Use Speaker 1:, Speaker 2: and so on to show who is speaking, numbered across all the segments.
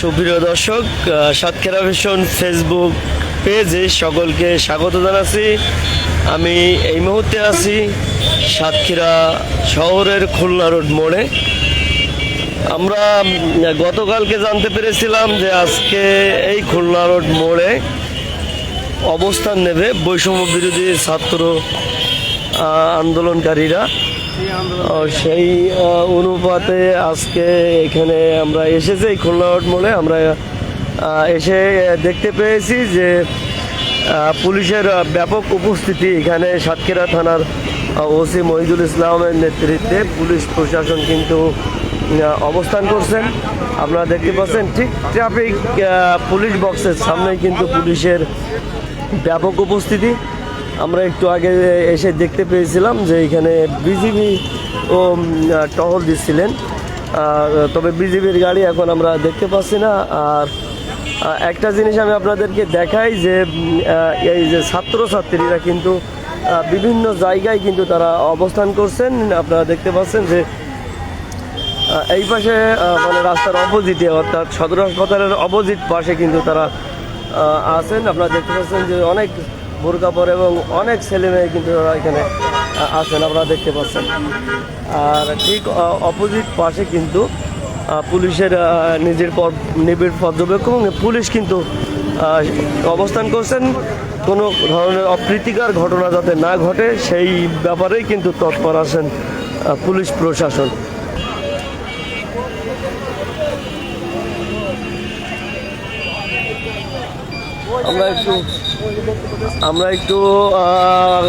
Speaker 1: সুপ্রিয় দর্শক Satkhira vision Facebook পেজে সকলকে স্বাগত জানাচ্ছি। আমি এই মুহূর্তে আছি সাতক্ষীরা শহরের খুলনা রোড মোড়ে। আমরা গতকালকে জানতে পেরেছিলাম যে আজকে এই খুলনা রোড মোড়ে অবস্থান নেবে বৈষম্য বিরোধী ছাত্র আন্দোলনকারীরা। সেই অনুপাতে আজকে এখানে আমরা এসেছি এই খুলনা মোড়ে। আমরা এসে দেখতে পেয়েছি যে পুলিশের ব্যাপক উপস্থিতি এখানে সাতক্ষীরা থানার ওসি মহিদুল ইসলামের নেতৃত্বে পুলিশ প্রশাসন কিন্তু অবস্থান করছেন। আপনারা দেখতে পাচ্ছেন ঠিক ট্রাফিক পুলিশ বক্সের সামনে কিন্তু পুলিশের ব্যাপক উপস্থিতি। আমরা একটু আগে এসে দেখতে পেয়েছিলাম যে এখানে বিজিবি ও টহল দিচ্ছিলেন। তবে বিজিবির গাড়ি এখন আমরা দেখতে পাচ্ছি না। আর একটা জিনিস আমি আপনাদেরকে দেখাই যে এই যে ছাত্রছাত্রীরা কিন্তু বিভিন্ন জায়গায় কিন্তু তারা অবস্থান করছেন। আপনারা দেখতে পাচ্ছেন যে এই পাশে মানে রাস্তার অপোজিটে, অর্থাৎ সদর হাসপাতালের অপোজিট পাশে কিন্তু তারা আছেন। আপনারা দেখতে পাচ্ছেন যে অনেক বোরকা পরে এবং অনেক ছেলে মেয়ে কিন্তু এখানে আছেন, আপনারা দেখতে পাচ্ছেন। আর ঠিক অপোজিট পাশে কিন্তু পুলিশের নিজের নিবিড় পর্যবেক্ষণ পুলিশ কিন্তু অবস্থান করছেন। কোনো ধরনের অপ্রীতিকর ঘটনা যাতে না ঘটে, সেই ব্যাপারেই কিন্তু তৎপর আছেন পুলিশ প্রশাসন। আমরা একটু আমরা একটু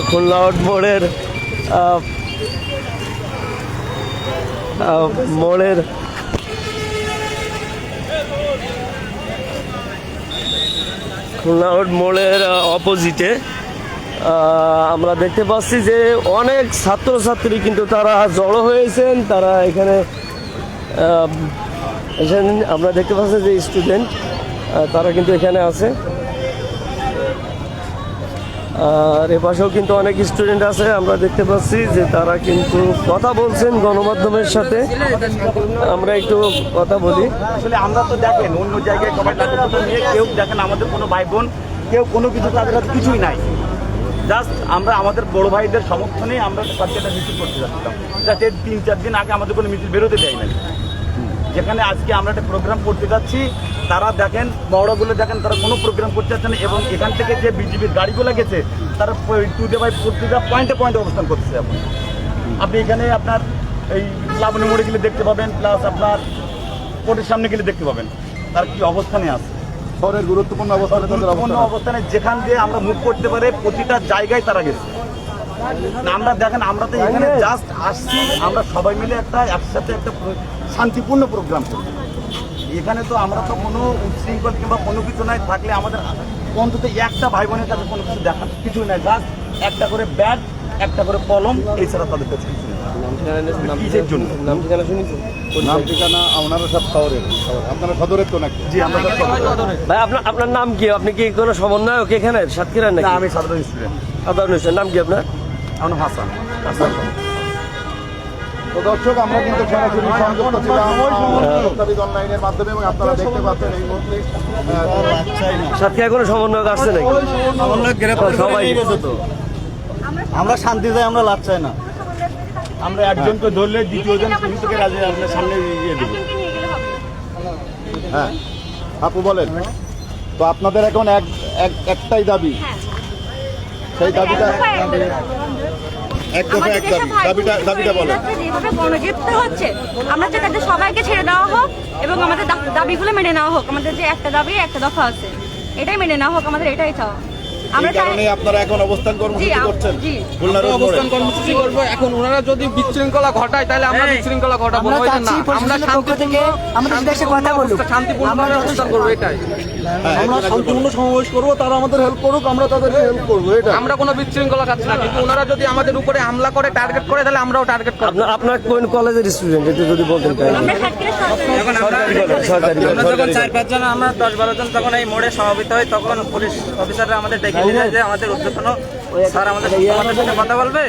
Speaker 1: খুলনা আউট মোড়ের খুলনা আউট মোড়ের অপোজিটে আমরা দেখতে পাচ্ছি যে অনেক ছাত্রছাত্রী কিন্তু তারা জড়ো হয়েছেন। তারা এখানে আমরা দেখতে পাচ্ছি যে স্টুডেন্ট তারা কিন্তু এখানে আছে। আর এপাশেও কিন্তু অনেক স্টুডেন্ট আছে, আমরা দেখতে পাচ্ছি যে তারা কিন্তু কথা বলছেন গণমাধ্যমের সাথে। আমরা একটু কথা বলি।
Speaker 2: আসলে আমরা তো দেখেন, অন্য জায়গায় কেউ দেখেন আমাদের কোনো ভাই বোন, কেউ কোনো কিছু তাদের কাছে কিছুই নাই। জাস্ট আমরা আমাদের বড় ভাইদের সমর্থনে আমরা সার্কেটটা মিছিল করতে যাচ্ছিলাম। যাতে তিন, চার দিন আগে আমাদের কোনো মিছিল বেরোতে দেয় নাই। যেখানে আজকে আমরা একটা প্রোগ্রাম করতে যাচ্ছি। তারা দেখেন বড়গুলো দেখেন তারা কোনো প্রোগ্রাম করতে যাচ্ছে না এবং এখান থেকে যে বিজেপির গাড়িগুলো গেছে তারা টু টুডে বাই প্রতিটা পয়েন্টে পয়েন্টে অবস্থান করতেছে এখন। আপনি এখানে আপনার এই লাবণী মোড়ে গেলে দেখতে পাবেন প্লাস আপনার কোর্টের সামনে গেলে দেখতে পাবেন। তার কি অবস্থানে আছে?
Speaker 3: শহরের গুরুত্বপূর্ণ অবস্থানে
Speaker 2: গুরুত্বপূর্ণ
Speaker 3: অবস্থানে
Speaker 2: যেখান দিয়ে আমরা মুভ করতে পারে প্রতিটা জায়গায় তারা গেছে। আমরা দেখেন আমরা তো এখানে জাস্ট আসছি আমরা সবাই মিলে একটা একসাথে একটা শান্তিপূর্ণ প্রোগ্রাম এখানে তো আমরা তো কোনো উচ্ছৃঙ্খল কিংবা কোনো কিছু নাই থাকলে আমাদের অন্তত একটা ভাই বোনের কাছে কোনো কিছু দেখা কিছুই নাই জাস্ট একটা করে ব্যাগ একটা করে কলম এছাড়া তাদের কাছে কিছু কিসের জন্য?
Speaker 1: নাম ঠিকানা শুনেছি
Speaker 3: নাম ঠিকানা আপনারা সব শহরের শহর। আপনারা সদরের তো নাকি?
Speaker 2: জি আমরা
Speaker 1: ভাই আপনার আপনার নাম কি? আপনি কি কোনো সমন্বয়ক এখানে নাকি?
Speaker 2: আমি সাধারণ স্টুডেন্ট।
Speaker 1: সাধারণ হয়েছে নাম কি আপনার?
Speaker 2: আমার নাম হাসান।
Speaker 3: তো দর্শক আমরা কিন্তু সরাসরি সংযুক্ত ছিলাম প্রস্তাবিত অনলাইনের মাধ্যমে এবং আপনারা দেখতে পাচ্ছেন এই মুহূর্তে
Speaker 1: সাতক্ষীরা কোনো সমন্বয়ক আসছে নাকি? সবাই।
Speaker 2: আমরা শান্তি চাই আমরা লাভ চাই না। আমরা একজনকে ধরলে দ্বিতীয়জন পুলিশকে রাজি আপনার সামনে দেবো।
Speaker 3: হ্যাঁ আপু বলেন তো আপনাদের এখন এক এক- একটাই দাবি? সেই দাবিটা এক দফা এক দাবি দাবিটা দাবিটা বলো।
Speaker 4: যেভাবে গণগ্রেপ্তার হচ্ছে আমরা চাই তাদের সবাইকে ছেড়ে দেওয়া হোক এবং আমাদের দাবিগুলো মেনে নেওয়া হোক। আমাদের যে একটা দাবি একটা দফা আছে এটাই মেনে নেওয়া হোক আমাদের এটাই চাওয়া। আমরা
Speaker 3: কারণে আপনারা এখন অবস্থান কর্মসূচি করছেন।
Speaker 4: জি।
Speaker 3: খুলনা রোড মোড়ে।
Speaker 5: অবস্থান কর্মসূচি করব। এখন ওনারা যদি বিশৃঙ্খলা ঘটায় তাহলে আমরা বিশৃঙ্খলা ঘটাবো
Speaker 6: আমরা
Speaker 5: ওই যে
Speaker 6: চাচ্ছি
Speaker 5: না আমরা
Speaker 6: প্রশাসনের থেকে আমাদের দেশে কথা বলুক।
Speaker 5: শান্তিপূর্ণ অবস্থান করব এটাই।
Speaker 3: হ্যাঁ,
Speaker 6: আমরা
Speaker 3: একজন একজন
Speaker 6: সমাবেশ করব তারা আমাদের হেল্প করুক আমরা তাদেরকে হেল্প করব এটা
Speaker 5: আমরা কোনো বিশৃঙ্খলা না কিন্তু ওনারা যদি আমাদের উপরে হামলা করে টার্গেট করে তাহলে আমরাও টার্গেট করব।
Speaker 1: আপনার কোন কলেজের স্টুডেন্ট যদি বলতেন
Speaker 4: আমরা
Speaker 7: যখন চার পাঁচজন দশ বারো জন তখন এই মোড়ে সমাবেত হই তখন পুলিশ অফিসাররা আমাদের ডেকে আমাদের সাথে কথা বলবে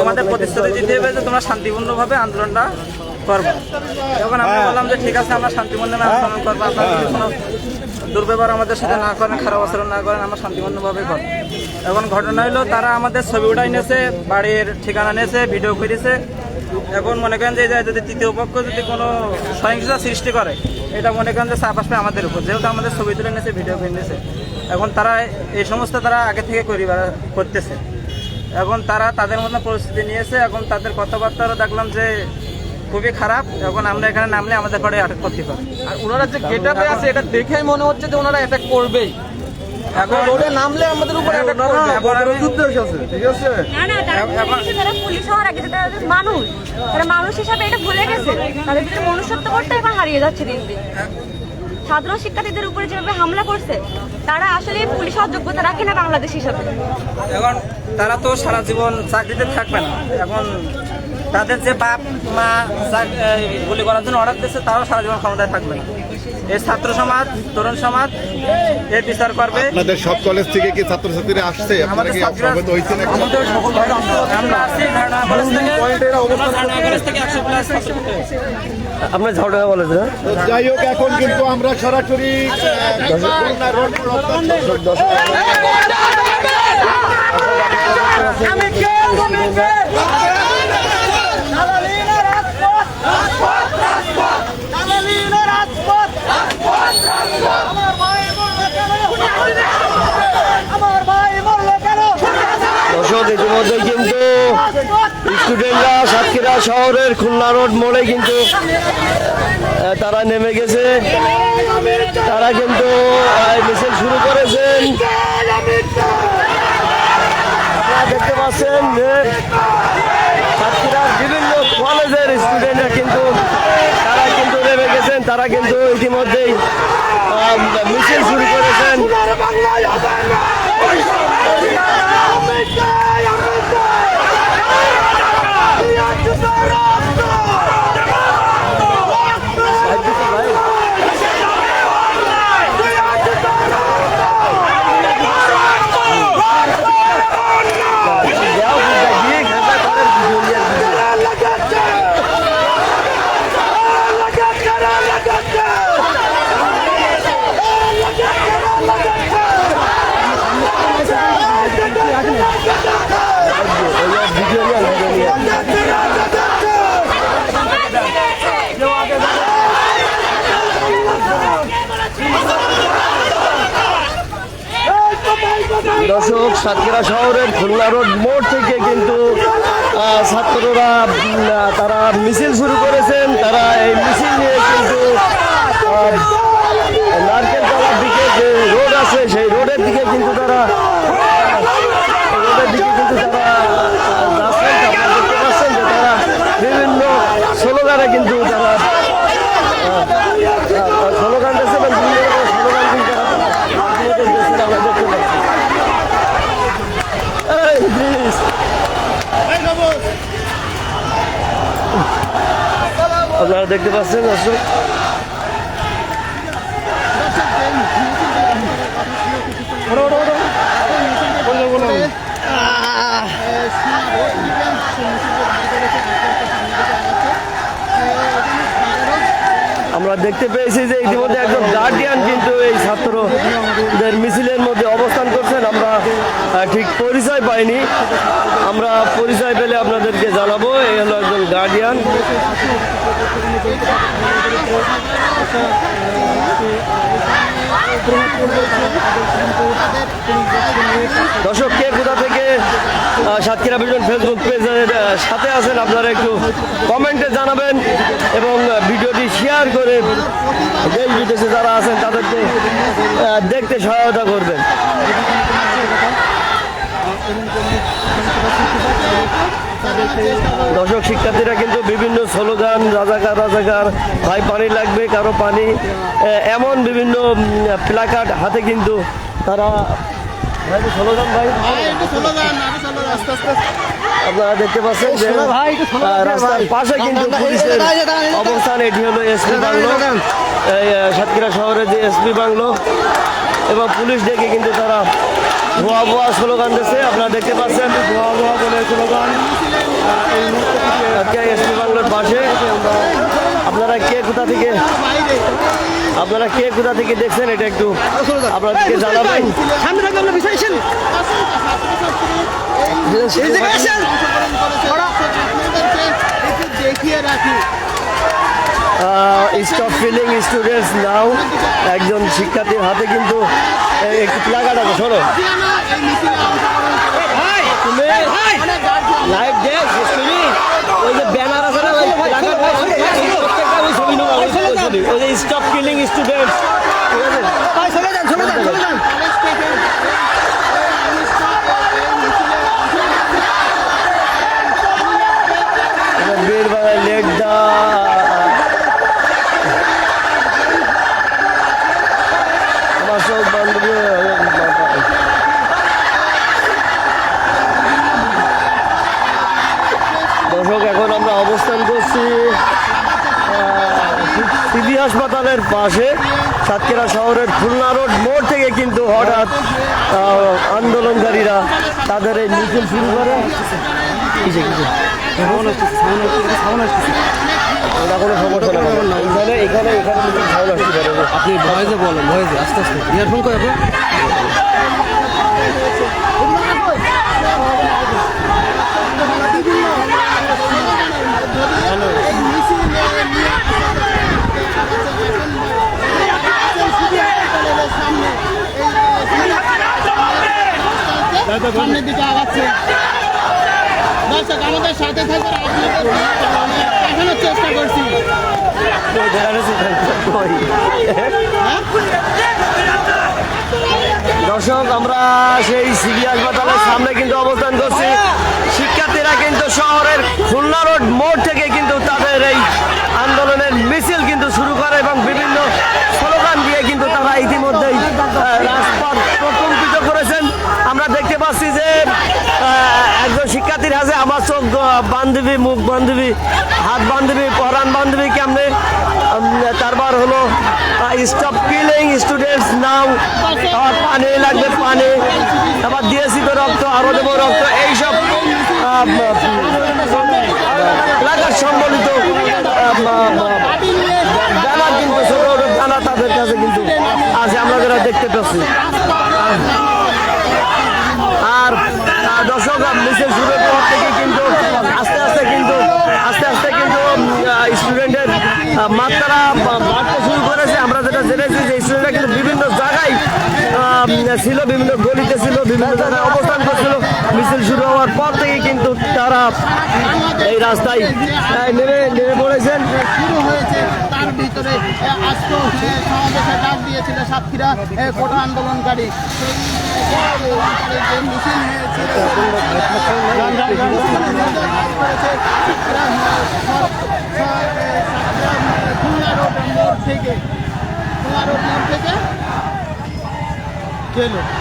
Speaker 7: তোমাদের প্রতিশ্রুতি দিতে হবে যে তোমরা শান্তিপূর্ণভাবে আন্দোলনটা করব। তখন আমরা বললাম যে ঠিক আছে, আমরা শান্তিপূর্ণভাবে আন্দোলন করব, আপনারা কোনো দুর্ব্যবহার আমাদের সাথে না করেন, খারাপ আচরণ না করেন, আমরা শান্তিপূর্ণভাবে করব। এখন ঘটনা হলো, তারা আমাদের ছবি উঠাই নিয়েছে, বাড়ির ঠিকানা নিয়েছে, ভিডিও করেছে। এখন মনে করেন যে যদি তৃতীয় পক্ষ যদি কোনো সহিংসতা সৃষ্টি করে, এটা মনে করেন যে চাপ আসবে আমাদের উপর। যেহেতু আমাদের ছবি তুলে নিয়েছে, ভিডিও করে নিয়েছে। এখন তারা এই সমস্ত তারা আগে থেকে করি করতেছে। এখন তারা তাদের মতো পরিস্থিতি নিয়েছে। এখন তাদের কথাবার্তারও দেখলাম যে খুবই খারাপ। এখন আমরা এখানে নামলে আমাদের পরে আটক করতে পারে
Speaker 5: আর ওনারা যে গেটাপে আছে এটা দেখেই মনে হচ্ছে যে ওনারা অ্যাটাক করবেই। এখন রোডে নামলে আমাদের উপরে অ্যাটাক করবে।
Speaker 7: এখন আমি
Speaker 6: উদ্দেশ্য আছে ঠিক আছে?
Speaker 4: না না তারা ভুলে গেছে, তারা পুলিশ হওয়ার আগে তারা মানুষ। তারা মানুষ হিসাবে এটা ভুলে গেছে। তাদের ভিতরে মনুষ্যত্ব করতে এখন হারিয়ে যাচ্ছে দিন দিন। সাধারণ শিক্ষার্থীদের উপরে যেভাবে হামলা করছে, তারা আসলে পুলিশ হওয়ার যোগ্যতা রাখে না বাংলাদেশ হিসাবে?
Speaker 7: এখন তারা তো সারা জীবন চাকরিতে থাকবে না। এখন তাদের যে বাপ, মা গুলি করার জন্য অর্ডার দিচ্ছে তারাও সারা জীবন ক্ষমতায় থাকবে না। এই ছাত্র সমাজ তরুণ সমাজ এর বিচার করবে।
Speaker 3: আপনাদের সব কলেজ থেকে কি ছাত্রছাত্রীরা আসছে? আপনারা কি অবগত হয়েছেন এখন?
Speaker 7: আমরা আসছি ধারণা কলেজ থেকে আমরা ধারণা কলেজ থেকে একশো প্লাস
Speaker 1: আপনার ঝগড়া বলে না
Speaker 3: যাই হোক এখন কিন্তু আমরা সরাসরি প্রত্যন্ত-
Speaker 1: দর্শক, ইতিমধ্যে কিন্তু স্টুডেন্টরা, সাতক্ষীরা শহরের খুলনা রোড মোড়ে কিন্তু তারা নেমে গেছে। তারা কিন্তু মিছিল শুরু করেছেন। আপনারা দেখতে পাচ্ছেন যে সাতক্ষীরার বিভিন্ন কলেজের স্টুডেন্টরা কিন্তু তারা কিন্তু নেমে গেছেন তারা কিন্তু ইতিমধ্যেই মিছিল শুরু করেছেন। দর্শক, সাতক্ষীরা শহরের খুলনা রোড মোড় থেকে কিন্তু ছাত্ররা তারা মিছিল শুরু করেছেন। তারা এই মিছিল নিয়ে কিন্তু নারকেল তলার দিকে যে রোড আছে, সেই রোডের দিকে কিন্তু তারা, রোডের দিকে কিন্তু তারা যাচ্ছেন। তারা বিভিন্ন কিন্তু তারা স্লোগান দিচ্ছে এবং বিভিন্ন রকমের স্লোগান কিন্তু তারা ইতিমধ্যে দিচ্ছেন, আমরা দেখতে পাচ্ছি এই ইদ্রিস। আপনারা দেখতে পাচ্ছেন, দর্শক। আমরা দেখতে পেয়েছি যে ইতিমধ্যে একজন গার্ডিয়ান কিন্তু এই ছাত্রদের মিছিলের মধ্যে অবস্থান করছেন। আমরা ঠিক পরিচয় পাইনি। আমরা পরিচয় পেলে আপনাদেরকে জানাব। গার্ডিয়ান। দর্শক, কে কোথা থেকে সাতক্ষীরা ভিশন ফেসবুক পেজের সাথে আছেন আপনারা একটু কমেন্টে জানাবেন এবং ভিডিওটি শেয়ার করে দেশ বিদেশে যারা আছেন তাদেরকে দেখতে সহায়তা করবেন। দর্শক শিক্ষার্থীরা কিন্তু বিভিন্ন স্লোগান রাজাকার রাজাকার ভাই পানি লাগবে কারও পানি। এমন বিভিন্ন প্লাকার্ড হাতে কিন্তু তারা স্লোগান ভাই। আপনারা দেখতে পাচ্ছেন যে রাস্তার পাশে কিন্তু পুলিশের অবস্থান এটি হলো এসপি বাংলো। সাতক্ষীরা শহরের যে এসপি বাংলো। এবং পুলিশ ডেকে কিন্তু তারা ভুয়া ভুয়া স্লোগান দিচ্ছে। আপনারা দেখতে পাচ্ছেন ভুয়া ভুয়া বলে স্লোগান। এসপি বাংলার পাশে। আপনারা কে কোথা থেকে আপনারা কে কোথা থেকে দেখছেন? এটা একটু আপনাদেরকে জানাবেন। স্টপ ফিলিং স্টুডেন্টস নাও একজন শিক্ষার্থীর হাতে কিন্তু একটু আছে শোনো। তুমি লাইভ দেখ ওই যে ব্যানার আছে না প্রত্যেকটা ওই ছবি নেব ওই যে স্টপ কিলিং স্টুডেন্টস ঠিক আছে? বীরবালা লেট দা করছি সিবি হাসপাতালের পাশে, সাতক্ষীরা শহরের খুলনা রোড মোড় থেকে কিন্তু হঠাৎ আন্দোলনকারীরা তাদের এই মিছিল শুরু করে।
Speaker 5: আপনি ভয়েসে বলেন, ভয়েসে, আস্তে আস্তে। ইয়ারফোন করে
Speaker 6: দর্শক,
Speaker 1: আমরা সেই সিবি হাসপাতালের সামনে কিন্তু অবস্থান করছি। শিক্ষার্থীরা কিন্তু শহরের খুলনা রোড মোড় থেকে কিন্তু তাদের এই আন্দোলনের মিছিল কিন্তু শুরু করে এবং বিভিন্ন স্লোগান দিয়ে কিন্তু তারা ইতিমধ্যেই আহ, রাজপথ প্রকম্পিত করেছেন আমরা দেখতে পাচ্ছি যে একজন শিক্ষার্থীর হাতে আমার চোখ বান্ধবী, মুখ বান্ধবী, হাত বান্ধবী, পরাণ বান্ধবী কেমনে? তারপর হলো স্টপ কিলিং স্টুডেন্টস নাও আবার পানি লাগবে, পানি। আবার দিয়েছি তো রক্ত, আরও দেবো রক্ত, এইসব এলাকার সম্বলিত জানা কিন্তু ছোট ছোট জানা তাদের কাছে কিন্তু আছে আমরা যারা দেখতে পাচ্ছি আর আহ, দর্শক মিছিল শুরুর পর থেকে কিন্তু আস্তে আস্তে কিন্তু আস্তে আস্তে কিন্তু স্টুডেন্টের মাত্রা বা- বাড়তে শুরু করেছে আমরা যেটা জেনেছি যে স্টুডেন্টরা কিন্তু বিভিন্ন জায়গায় আহ, ছিল বিভিন্ন গলিতে ছিল বিভিন্ন জায়গায় অবস্থান করছিল মিছিল শুরু হওয়ার পর থেকে কিন্তু তারা এই রাস্তায় নেমে নেমে পড়েছেন
Speaker 6: শুরু হয়েছে তার ভিতরে আজকে সমাবেশে ডাক দিয়েছিল সাতক্ষীরা কোটা আন্দোলনকারী মিছিল হয়েছিল সাতক্ষীরা, খুলনা রোড মোড় থেকে খুলনা রোড মোড় থেকে গেল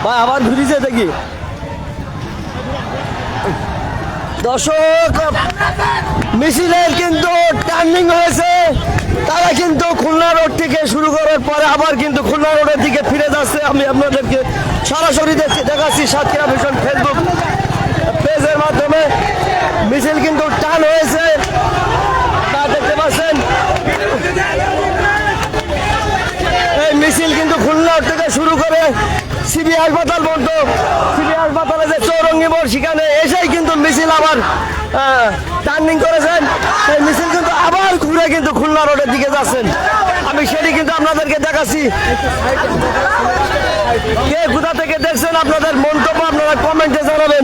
Speaker 1: ভাই, আবার ঘুরিছে দেখি। দর্শক, মিছিলের কিন্তু টার্নিং হয়েছে। তারা কিন্তু খুলনা রোড থেকে শুরু করার পরে আবার কিন্তু খুলনা রোডের দিকে ফিরে যাচ্ছে। আমি আপনাদেরকে সরাসরি দেখছি, দেখাচ্ছি সাতক্ষীরা ভীষণ ফেসবুক পেজের মাধ্যমে। মিছিল কিন্তু টান হয়েছে। তা দেখতে পাচ্ছেন? এই মিছিল কিন্তু খুলনা থেকে শুরু করে সিবি হাসপাতাল পর্যন্ত সিবি হাসপাতালে যে চৌরঙ্গি মোড় সেখানে এসেই কিন্তু মিছিল আবার টার্নিং করেছেন। সেই মিছিল কিন্তু আবার ঘুরে কিন্তু খুলনা রোডের দিকে যাচ্ছেন। আমি সেটি কিন্তু আপনাদেরকে দেখাচ্ছি। কে কোথা থেকে দেখছেন আপনাদের মন্তব্য আপনারা কমেন্টে জানাবেন।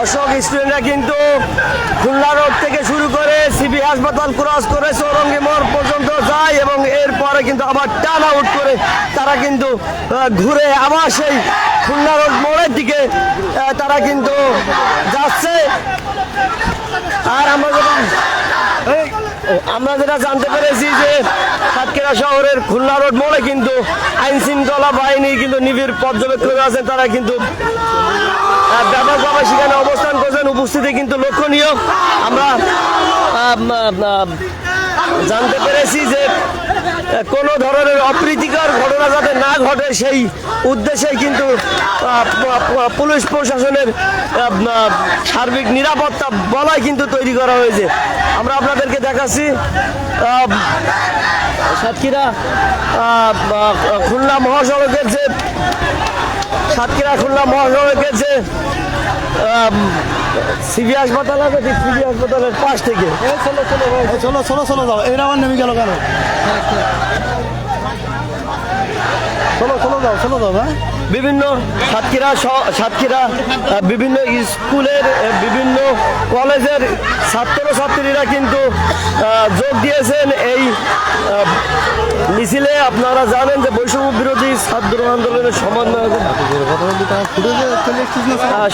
Speaker 1: দর্শক স্টুডেন্টরা কিন্তু খুলনা রোড থেকে শুরু করে সিবি হাসপাতাল ক্রস করে চৌরঙ্গি মোড় পর্যন্ত যায় এবং এরপরে কিন্তু আবার টান আউট করে তারা কিন্তু ঘুরে আবার সেই খুলনা রোড মোড়ের দিকে তারা কিন্তু যাচ্ছে। আর আমরা ও, আমরা যেটা জানতে পেরেছি যে সাতক্ষীরা শহরের খুলনা রোড মোড়ে কিন্তু আইন শৃঙ্খলা বাহিনী কিন্তু নিবিড় পর্যবেক্ষণ আছেন। তারা কিন্তু ব্যাপকভাবে সেখানে অবস্থান করছেন। উপস্থিতি কিন্তু লক্ষণীয়। আমরা আম, আম, জানতে পেরেছি যে কোনো ধরনের অপ্রীতিকর ঘটনা যাতে না ঘটে সেই উদ্দেশ্যে কিন্তু পুলিশ প্রশাসনের সার্বিক নিরাপত্তা বলাই কিন্তু তৈরি করা হয়েছে। আমরা আপনাদেরকে দেখাচ্ছি সাতক্ষীরা খুলনা মহাসড়কের যে সাতক্ষীরা খুলনা মহাসড়কের যে সিবি হাসপাতাল আছে সিবি হাসপাতালের পাশ থেকে। চলো চলো
Speaker 3: চলো চলো চলো যাও। এরা আমার নেমে গেল কেন চলো চলো যাও চলো যাও হ্যাঁ।
Speaker 1: বিভিন্ন সাতক্ষীরা সাতক্ষীরা বিভিন্ন স্কুলের বিভিন্ন কলেজের ছাত্র ছাত্রীরা কিন্তু যোগ দিয়েছেন এই মিছিলে আপনারা জানেন যে বৈষম্য বিরোধী ছাত্র আন্দোলনের সমন্বয়ক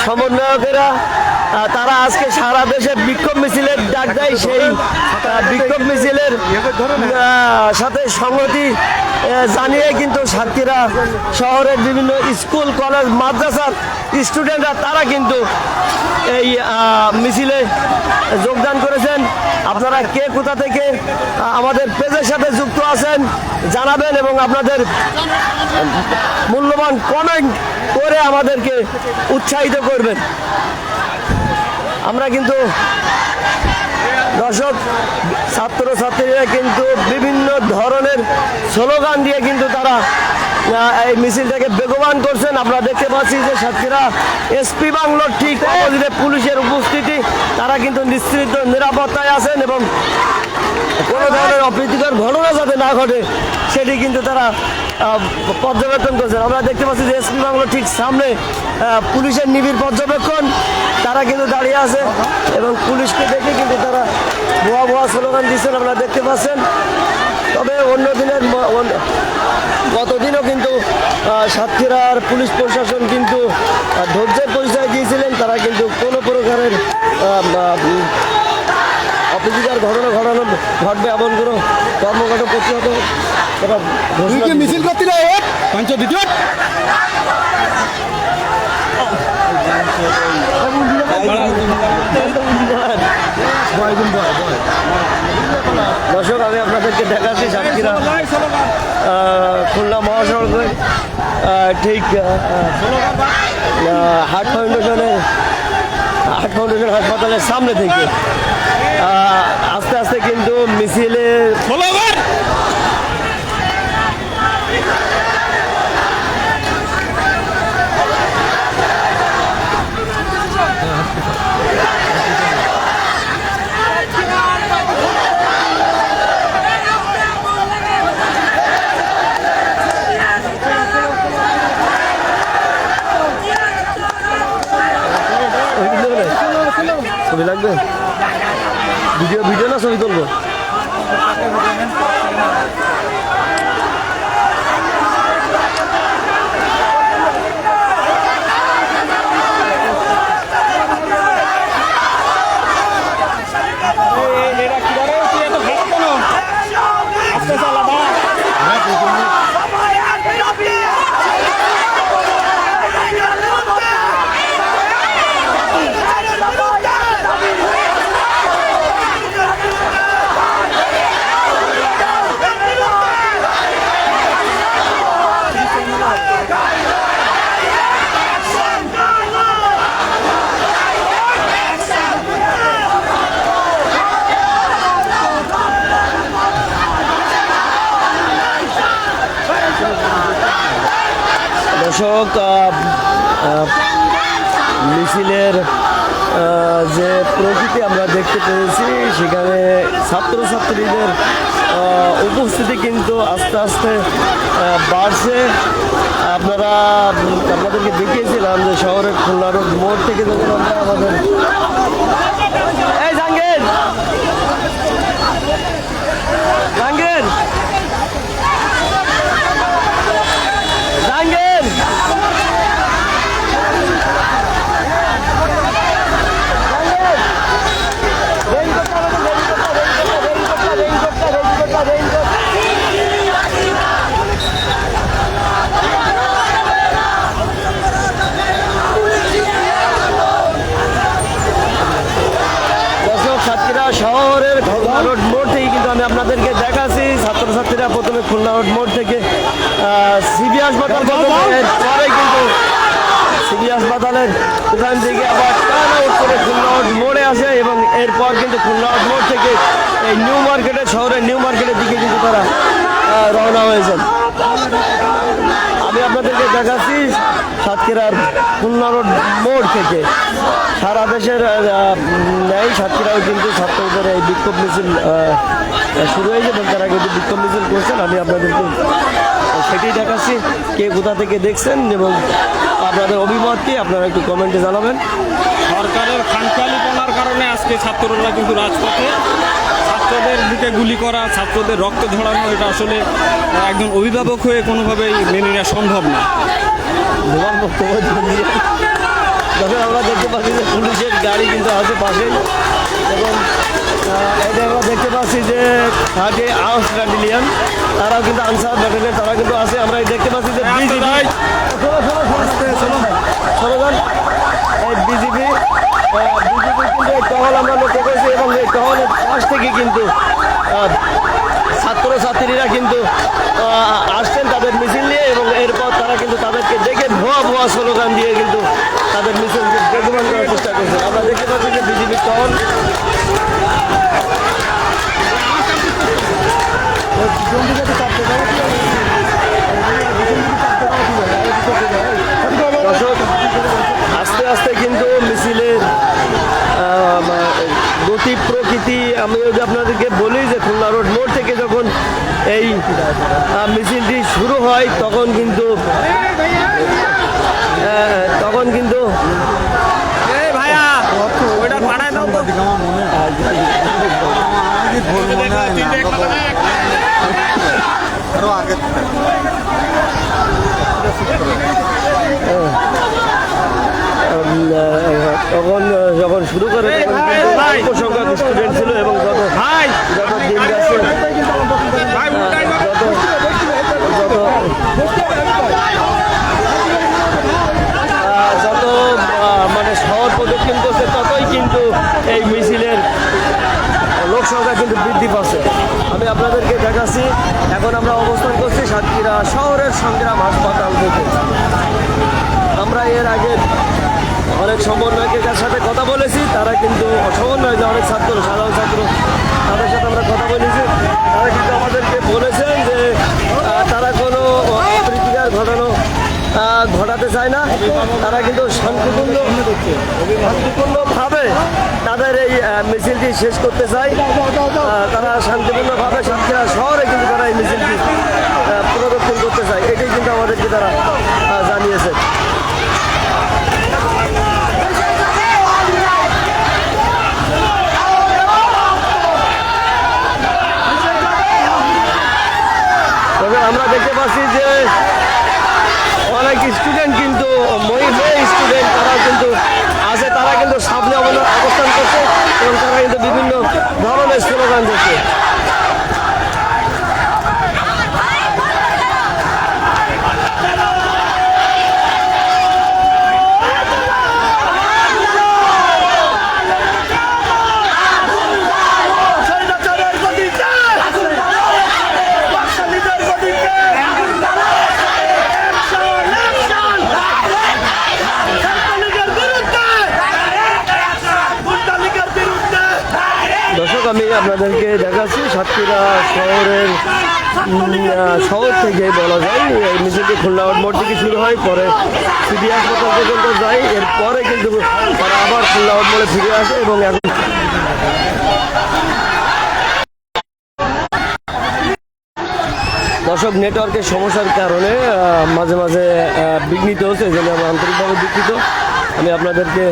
Speaker 1: সমন্বয়কেরা তারা আজকে সারা দেশে বিক্ষোভ মিছিলের ডাক দেয়। সেই বিক্ষোভ মিছিলের সাথে আহ, জানিয়ে কিন্তু সাতক্ষীরা শহরের বিভিন্ন স্কুল কলেজ মাদ্রাসার স্টুডেন্টরা তারা কিন্তু এই মিছিলে যোগদান করেছেন। আপনারা কে কোথা থেকে আমাদের পেজের সাথে যুক্ত আছেন? জানাবেন এবং আপনাদের মূল্যবান কমেন্ট করে আমাদেরকে উৎসাহিত করবেন। আমরা কিন্তু দর্শক ছাত্র ছাত্রীরা কিন্তু বিভিন্ন ধরনের স্লোগান দিয়ে কিন্তু তারা এই মিছিলটাকে বেগবান করছেন। আমরা দেখতে পাচ্ছি যে সাতক্ষীরা এসপি বাংলোর ঠিক অপোজিটে পুলিশের উপস্থিতি। তারা কিন্তু নিশ্চিত নিরাপত্তায় আছেন এবং কোনো ধরনের অপ্রীতিকর ঘটনা যাতে না ঘটে সেটি কিন্তু তারা পর্যবেক্ষণ করছেন। আমরা দেখতে পাচ্ছি যে এসপি বাংলো ঠিক সামনে পুলিশের নিবিড় পর্যবেক্ষণ তারা কিন্তু দাঁড়িয়ে আছে এবং পুলিশকে দেখে কিন্তু তারা ভুয়া ভুয়া স্লোগান দিচ্ছেন আপনারা দেখতে পাচ্ছেন। তবে অন্য দিনের গতদিনও কিন্তু সাতক্ষীরার পুলিশ প্রশাসন কিন্তু ধৈর্যের পরিচয় দিয়েছিলেন। তারা কিন্তু কোনো প্রকারের আহ, ঘটনা ঘটানো ঘটবে এমন কোনো কর্মকাণ্ড প্রতিহত।
Speaker 3: মিছিল করতে পঞ্চ দ্বিতীয়
Speaker 1: দর্শক আমি আপনাদেরকে দেখাচ্ছি সাতক্ষীরা খুলনা মহাসড়কে ঠিক হার্ট ফাউন্ডেশনের হার্ট ফাউন্ডেশন হাসপাতালের সামনে থেকে। আস্তে আস্তে কিন্তু মিছিলে ছবি লাগবে ভিডিও ভিডিও না ছবি তুলবো? দর্শক মিছিলের যে প্রকৃতি আমরা দেখতে পেয়েছি, সেখানে ছাত্রছাত্রীদের উপস্থিতি কিন্তু আস্তে আস্তে বাড়ছে। আপনারা, আপনাদেরকে দেখিয়েছিলাম যে শহরের খুলনা রোড মোড় থেকে যখন আমরা আমাদের এই জাহাঙ্গীর! জাহাঙ্গীর! খুলনা রোড মোড় থেকে কিন্তু আমি আপনাদেরকে দেখাচ্ছি। ছাত্রছাত্রীরা প্রথমে খুলনা রোড মোড় থেকে সিবি হাসপাতাল পরে কিন্তু সিবি হাসপাতালের ওখান থেকে আবার খুলনা রোড মোড়ে আসে এবং এরপর কিন্তু খুলনা রোড মোড় থেকে এই নিউ মার্কেটের শহরের নিউ মার্কেটের দিকে কিন্তু তারা রওনা হয়েছেন। আপনাদেরকে দেখাচ্ছি সাতক্ষীরার খুলনা রোড মোড় থেকে। সারা দেশের ন্যায় সাতক্ষীরাও কিন্তু ছাত্রদের এই বিক্ষোভ মিছিল শুরু হয়েছে এবং তারা কিন্তু বিক্ষোভ মিছিল করছেন। আমি আপনাদেরকে সেটাই দেখাচ্ছি, কে কোথা থেকে দেখছেন এবং আপনাদের অভিমত কি আপনারা একটু কমেন্টে জানাবেন।
Speaker 8: সরকারের খানখালিপনার কারণে আজকে ছাত্ররা কিন্তু রাজপথে ছাত্রদের দিকে গুলি করা ছাত্রদের রক্ত ঝরানো এটা আসলে একজন অভিভাবক হয়ে কোনোভাবেই মেনে নেওয়া সম্ভব না
Speaker 1: যখন আমরা দেখতে পাচ্ছি যে পুলিশের গাড়ি কিন্তু আছে পাশে এবং এটা আমরা দেখতে পাচ্ছি যে থাকে আউস ব্যাটালিয়ান তারাও কিন্তু আনসার ব্যাটালিয়ান তারা কিন্তু আছে আমরা এই দেখতে পাচ্ছি যে বিজিবি বিজিবি কিন্তু এই টহল আমরা লক্ষ্য করেছি এবং এই টহলের পাশ থেকে কিন্তু ছাত্রছাত্রীরা কিন্তু আসছেন তাদের মিছিল নিয়ে এবং এরপর তারা কিন্তু তাদেরকে দেখে ভুয়া ভুয়া স্লোগান দিয়ে কিন্তু তাদের মিছিল বেগবান করার চেষ্টা করছেন আমরা দেখতে পাচ্ছি যে বিজেপি টহল দর্শক আস্তে আস্তে কিন্তু মিছিলের আহ, গতি প্রকৃতি আমি যদি আপনাদেরকে বলি যে খুলনা রোড মোড় থেকে যখন এই মিছিলটি শুরু হয়, তখন কিন্তু আহ, তখন কিন্তু
Speaker 8: এই ভাইয়া ওইটা পাঠায় দাও তো
Speaker 1: উম, আহ, তখন আহ, যখন শুরু করে তখন কিন্তু স্টুডেন্ট ছিল এবং যত
Speaker 8: ভাই
Speaker 1: যত দিন যাচ্ছে। যত যত আহ, যত আহ, মানে শহর প্রদক্ষিণ করছে ততই কিন্তু এই মিছিলের লোক সংখ্যা কিন্তু বৃদ্ধি পাচ্ছে আমি আপনাদেরকে দেখাচ্ছি এখন আমরা অবস্থান করছি সাতক্ষীরা শহরের সংগ্রাম হাসপাতাল থেকে আমরা এর আগে অনেক সমন্বয়কের সাথে কথা বলেছি, তারা কিন্তু সমন্বয় যে অনেক ছাত্র, সাধারণ ছাত্র, তাদের সাথে আমরা কথা বলেছি। তারা কিন্তু আমাদেরকে বলেছেন যে তারা কোনো অপ্রীতিকর ঘটনা ঘটাতে চায় না। তারা কিন্তু শান্তিপূর্ণ, শান্তিপূর্ণভাবে তাদের এই মিছিলটি শেষ করতে চায়। তারা শান্তিপূর্ণভাবে সাতক্ষীরা শহরে কিন্তু তারা এই মিছিলটি প্রদর্শন করতে চায়। এটাই কিন্তু আমাদেরকে তারা জানিয়েছে তবে আমরা দেখতে পাচ্ছি যে অনেক স্টুডেন্ট কিন্তু মেয়ে স্টুডেন্ট তারা কিন্তু আছে, তারা কিন্তু সামনে অবস্থান করছে এবং তারা কিন্তু বিভিন্ন ধরনের স্লোগান দিচ্ছে দর্শক আমি আপনাদেরকে দেখাচ্ছি সাতক্ষীরা শহরের শহর থেকে বলা যায়। এই মিছিলটি খুলনা মোড় থেকে শুরু হয়, পরে সিবি হাসপাতাল পর্যন্ত যায়। এরপরে কিন্তু তারা আবার খুলনা মোড়ে ফিরে আসে এবং এখন দর্শক, নেটওয়ার্কের সমস্যার কারণে মাঝে মাঝে বিঘ্নিত হচ্ছে, এই জন্য আন্তরিকভাবে দুঃখিত। আমি আপনাদেরকে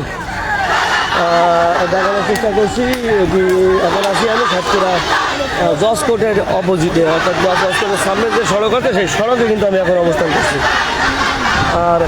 Speaker 1: দেখানোর চেষ্টা করছি এখন আছি আমি সাতক্ষীরা জজ কোর্টের অপোজিটে অর্থাৎ জজ কোর্টের সামনে যে সড়ক আছে, সেই সড়কে কিন্তু আমি এখন অবস্থান করছি। আর